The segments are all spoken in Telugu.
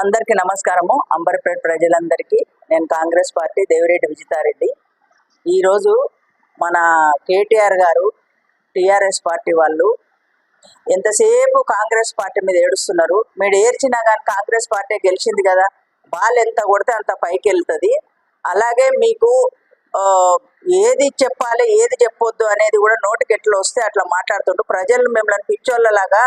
అందరికీ నమస్కారము. అంబర్పేట ప్రజలందరికీ. నేను కాంగ్రెస్ పార్టీ దేవిరెడ్డి విజితారెడ్డి. ఈరోజు మన కేటీఆర్ గారు టీఆర్ఎస్ పార్టీ వాళ్ళు ఎంతసేపు కాంగ్రెస్ పార్టీ మీద ఏడుస్తున్నారు. మీరు ఏడ్చినా కానీ కాంగ్రెస్ పార్టీ గెలిచింది కదా. బాల్ ఎంత కొడితే అంత పైకి వెళ్తుంది అలాగే మీకు ఏది చెప్పాలి ఏది చెప్పొద్దు అనేది కూడా నోటికి ఎట్లా వస్తే అట్లా మాట్లాడుతుంటూ ప్రజలు మిమ్మల్ని పిచ్చోళ్ళలాగా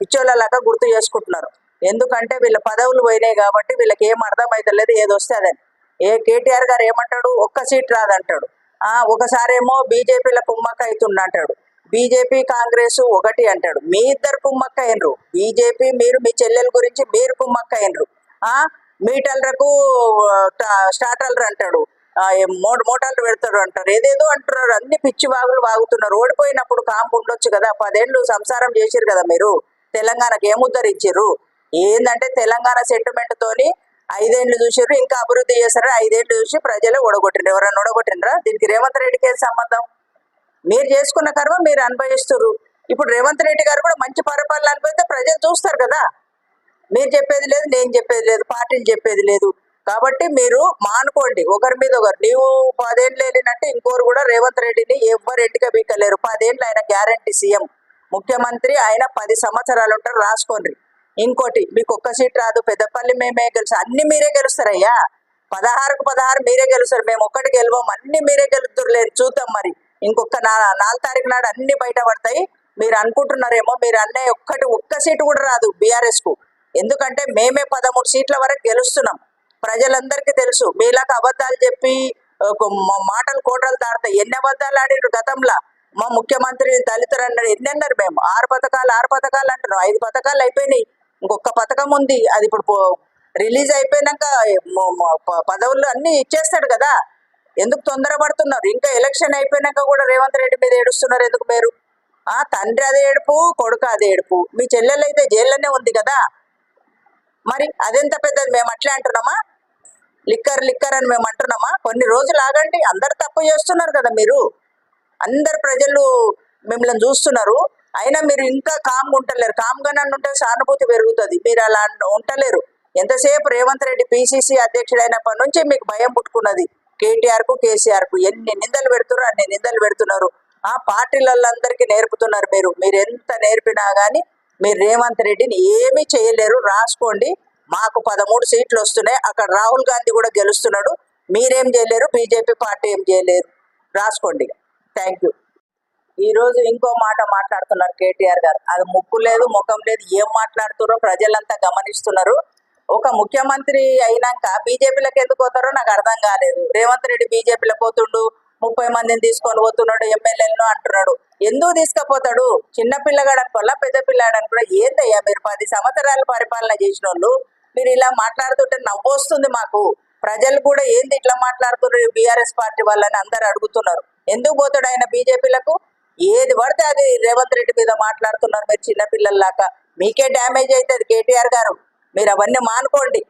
పిచ్చోళ్ళలాగా గుర్తు చేసుకుంటున్నారు. ఎందుకంటే వీళ్ళ పదవులు పోయినాయి కాబట్టి వీళ్ళకి ఏం అర్థమైతలేదు ఏది వస్తే ఏ కేటీఆర్ గారు ఏమంటాడు? ఒక్క సీట్ రాదంటాడు. ఆ ఒకసారి ఏమో బీజేపీలో కుమ్మక్క అవుతుండ అంటాడు బీజేపీ కాంగ్రెస్ ఒకటి అంటాడు. మీ ఇద్దరు కుమ్మక్క అయినరు బీజేపీ మీరు మీ చెల్లెల గురించి మీరు కుమ్మక్క అయినరు ఆ మీటర్లకు స్టార్టర్లు అంటాడు. మోట ఏం మోటార్లు పెడతారు అంటారు. ఏదేదో అంటున్నారు. అన్ని పిచ్చి వాగులు వాగుతున్నారు. ఓడిపోయినప్పుడు కాంపు ఉండొచ్చు కదా. పదేళ్ళు సంసారం చేసిరు కదా మీరు. తెలంగాణకు ఏం ఏంటంటే తెలంగాణ సెంటిమెంట్ తోని ఐదేళ్ళు చూసారు ఇంకా అభివృద్ధి చేశారు ఐదేళ్ళు చూసి ప్రజలే ఓడగొట్టిండ్రు. ఎవరైనా ఓడగొట్టిండ్రా? దీనికి రేవంత్ రెడ్డికి ఏం సంబంధం? మీరు చేసుకున్న కర్మ మీరు అనుభవిస్తున్నారు ఇప్పుడు రేవంత్ రెడ్డి గారు కూడా మంచి పరిపాలన అనుభవిస్తే ప్రజలు చూస్తారు కదా. మీరు చెప్పేది లేదు నేను చెప్పేది లేదు పార్టీలు చెప్పేది లేదు. కాబట్టి మీరు మానుకోండి. ఒకరి మీద ఒకరు. నీవు పదేళ్ళు వెళ్ళినట్టు ఇంకోరు కూడా రేవంత్ రెడ్డిని ఎవ్వరు ఎట్టిగా బీకలేరు పదేళ్ళు ఆయన గ్యారంటీ సీఎం. ముఖ్యమంత్రి ఆయన పది సంవత్సరాలు ఉంటారు రాసుకోండి ఇంకోటి మీకు ఒక్క సీట్ రాదు. పెద్దపల్లి మేమే గెలుసు అన్ని మీరే గెలుస్తారయ్యా. పదహారుకు పదహారు మీరే గెలుస్తారు. మేము ఒక్కటి గెలవం అన్ని మీరే గెలుతురు లేరు చూద్దాం మరి. ఇంకొక నా నాలుగు తారీఖు నాడు అన్ని బయటపడతాయి. మీరు అనుకుంటున్నారేమో మీరు అన్నే ఒక్కటి ఒక్క సీటు కూడా రాదు బీఆర్ఎస్కు ఎందుకంటే మేమే పదమూడు సీట్ల వరకు గెలుస్తున్నాం. ప్రజలందరికీ తెలుసు. మీలాగా అబద్ధాలు చెప్పి మాటలు కోటలు దాడతాయి ఎన్ని అబద్ధాలు ఆడినారు గతంలో? మా ముఖ్యమంత్రి దళితులు అన్నాడు. ఎన్ని అన్నారు మేము? ఆరు పథకాలు ఆరు పథకాలు అంటున్నాం. ఐదు పథకాలు అయిపోయినాయి. ఇంకొక పథకం ఉంది. అది ఇప్పుడు రిలీజ్ అయిపోయినాక ప- పదవులు అన్ని ఇచ్చేస్తాడు కదా. ఎందుకు తొందరపడుతున్నారు? ఇంకా ఎలక్షన్ అయిపోయినాక కూడా రేవంత్ రెడ్డి మీద ఏడుస్తున్నారు ఎందుకు మీరు? ఆ తండ్రి అదే ఏడుపు కొడుకు అదే ఏడుపు. మీ చెల్లెలు అయితే జైల్లోనే ఉంది కదా. మరి అదెంత పెద్దది? మేము అట్లే అంటున్నామా? లిక్కర్ లిక్కర్ అని మేము అంటున్నామా? కొన్ని రోజులు ఆగండి. అందరు తప్పు చేస్తున్నారు కదా మీరు. అందరు ప్రజలు మిమ్మల్ని చూస్తున్నారు. అయినా మీరు ఇంకా కామ్గా ఉంటలేరు. కామ్గా నన్ను ఉంటే సానుభూతి పెరుగుతుంది. మీరు అలా ఉంటలేరు. ఎంతసేపు రేవంత్ రెడ్డి పిసిసి అధ్యక్షుడైనప్పటి నుంచి మీకు భయం పుట్టుకున్నది. కేటీఆర్కు కేసీఆర్కు ఎన్ని నిందలు పెడుతున్నారు అన్ని నిందలు పెడుతున్నారు. ఆ పార్టీలందరికీ నేర్పుతున్నారు మీరు. మీరు ఎంత నేర్పినా గానీ మీరు రేవంత్ రెడ్డిని ఏమీ చేయలేరు. రాసుకోండి. మాకు పదమూడు సీట్లు వస్తున్నాయి. అక్కడ రాహుల్ గాంధీ కూడా గెలుస్తున్నాడు. మీరేం చేయలేరు. బీజేపీ పార్టీ ఏం చేయలేరు. రాసుకోండి. థ్యాంక్ యూ ఈ రోజు ఇంకో మాట మాట్లాడుతున్నారు కేటీఆర్ గారు. అది ముక్కు లేదు ముఖం లేదు ఏం మాట్లాడుతున్నారో ప్రజలంతా గమనిస్తున్నారు. ఒక ముఖ్యమంత్రి అయినాక బీజేపీలకు ఎందుకు పోతారో నాకు అర్థం కాలేదు. రేవంత్ రెడ్డి బీజేపీలో పోతుండు ముప్పై మందిని తీసుకొని పోతున్నాడు ఎమ్మెల్యేలను అంటున్నాడు. ఎందుకు తీసుకుపోతాడు? చిన్న పిల్లగాడు అనుకోవాలా పెద్ద పిల్లాడు అనుకోవడం ఏందయ్యా మీరు? పది సంవత్సరాలు పరిపాలన చేసిన వాళ్ళు మీరు ఇలా మాట్లాడుతుంటే నవ్వొస్తుంది మాకు. ప్రజలు కూడా ఏంది ఇట్లా మాట్లాడుతున్నారు? బీఆర్ఎస్ పార్టీ వాళ్ళని అందరు అడుగుతున్నారు. ఎందుకు పోతాడు ఆయన బీజేపీలకు? ఏది పడితే అది రేవంత్ రెడ్డి మీద మాట్లాడుతున్నారు మీరు చిన్న పిల్లల్లాగా మీకే డ్యామేజ్ అవుతుంది కేటీఆర్ గారు. మీరు అవన్నీ మానుకోండి.